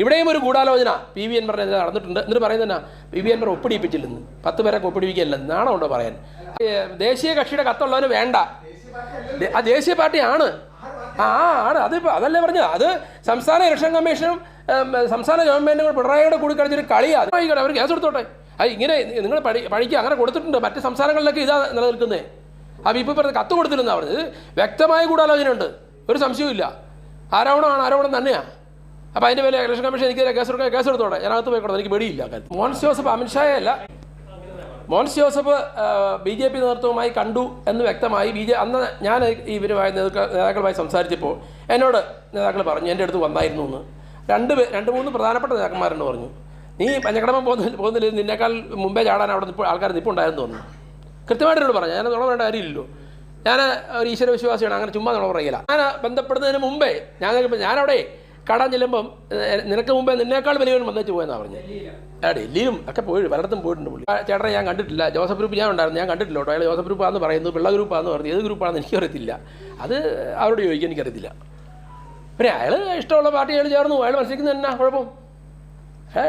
ഇവിടെയും ഒരു ഗൂഢാലോചന പി വി എൻവറിനെ നടന്നിട്ടുണ്ട്. എന്നിട്ട് പറയുന്നത് പി വി എൻവർ ഒപ്പിടിപ്പിച്ചില്ലെന്ന്. പത്ത് പേരെ ഒപ്പിടിപ്പിക്കില്ല നാണമുണ്ടോ പറയാൻ? ദേശീയ കക്ഷിയുടെ കത്തുള്ളവന് വേണ്ട. ആ ദേശീയ പാർട്ടിയാണ്. ആ ആണ്. അത് ഇപ്പൊ അതല്ലേ പറഞ്ഞത്? അത് സംസ്ഥാന ഇലക്ഷൻ കമ്മീഷനും സംസ്ഥാന ഗവൺമെന്റും കൂടെ പിണറായിയുടെ കൂടി കളിച്ചൊരു കളിയാണ് ആയിക്കോട്ടെ അവർ കേസ് എടുത്തോട്ടെ? അത് ഇങ്ങനെ നിങ്ങൾ പഠി പഠിക്കുക അങ്ങനെ കൊടുത്തിട്ടുണ്ട്. മറ്റ് സംസ്ഥാനങ്ങളിലൊക്കെ ഇതാ നിലനിൽക്കുന്നത് അപ്പോൾ ഇപ്പോൾ പറഞ്ഞ കത്ത് കൊടുത്തിരുന്നു പറഞ്ഞത്. വ്യക്തമായ ഗൂഢാലോചനയുണ്ട്. ഒരു സംശയവും ഇല്ല ആരോപണമാണ് ആരോപണം തന്നെയാണ് അപ്പോൾ അതിന്റെ പേര് ഇലക്ഷൻ കമ്മീഷൻ എനിക്ക് കേസ് എടുക്കാൻ കേസ് എടുത്തോട്ടെ? ഞാനകത്ത് പോയിക്കോട്ടെ എനിക്ക് പേടിയില്ല മോൻസ് ജോസഫ് അമിത്ഷായെ അല്ല Mons Joseph B J P നേതൃത്വവുമായി കണ്ടു എന്ന് വ്യക്തമായി ബി ജെ അന്ന് ഞാൻ ഇവരുമായി നേതാക്ക- നേതാക്കളുമായി സംസാരിച്ചപ്പോൾ എന്നോട് നേതാക്കൾ പറഞ്ഞു എന്റെ അടുത്ത് വന്നായിരുന്നു എന്ന്. രണ്ട് രണ്ട് മൂന്ന് പ്രധാനപ്പെട്ട നേതാക്കന്മാരെന്ന് പറഞ്ഞു. നീ പഞ്ഞക്കടമ പോകുന്ന പോകുന്നില്ല നിന്നേക്കാൾ മുമ്പേ ചാടാൻ അവിടെ നിപ്പോൾ ആൾക്കാർ നിപ്പുണ്ടായിരുന്നു തോന്നുന്നു. കൃത്യമായിട്ട് എന്നോട് പറഞ്ഞു. ഞാൻ നുണ വേണ്ട കാര്യമില്ലല്ലോ. ഞാൻ ഒരു ഈശ്വര വിശ്വാസിയാണ് അങ്ങനെ ചുമ്മാ നുണ പറയില്ല ഞാൻ ബന്ധപ്പെടുന്നതിന് മുമ്പേ ഞാൻ ഞാനവിടെ കടം ചെല്ലുമ്പം നിനക്ക് മുമ്പേ നിന്നേക്കാൾ വലിയവൻ വന്നേച്ച് പോയെന്നാണ് പറഞ്ഞത് ആ ഡൽഹിയിലും ഒക്കെ പോയി പലയിടത്തും പോയിട്ടുണ്ട് പുള്ളി. ചേട്ടനെ ഞാൻ കണ്ടിട്ടില്ല. ജോസഫ് ഗ്രൂപ്പ് ഞാൻ ഉണ്ടായിരുന്നു. ഞാൻ കണ്ടിട്ടില്ല കേട്ടോ. അയാൾ ജോസഫ് ഗ്രൂപ്പാന്ന് പറയുന്നു പിള്ള ഗ്രൂപ്പാന്ന് പറഞ്ഞു ഏത് ഗ്രൂപ്പാണെന്ന് എനിക്കറിയത്തില്ല. അത് അവരോട് ചോദിക്കാൻ എനിക്കറിയത്തില്ല. പിന്നെ അയാൾ ഇഷ്ടമുള്ള പാർട്ടി അയാൾ ചേർന്നു. അയാൾ മത്സരിക്കുന്നത് എന്നാ കുഴപ്പം? ഏ?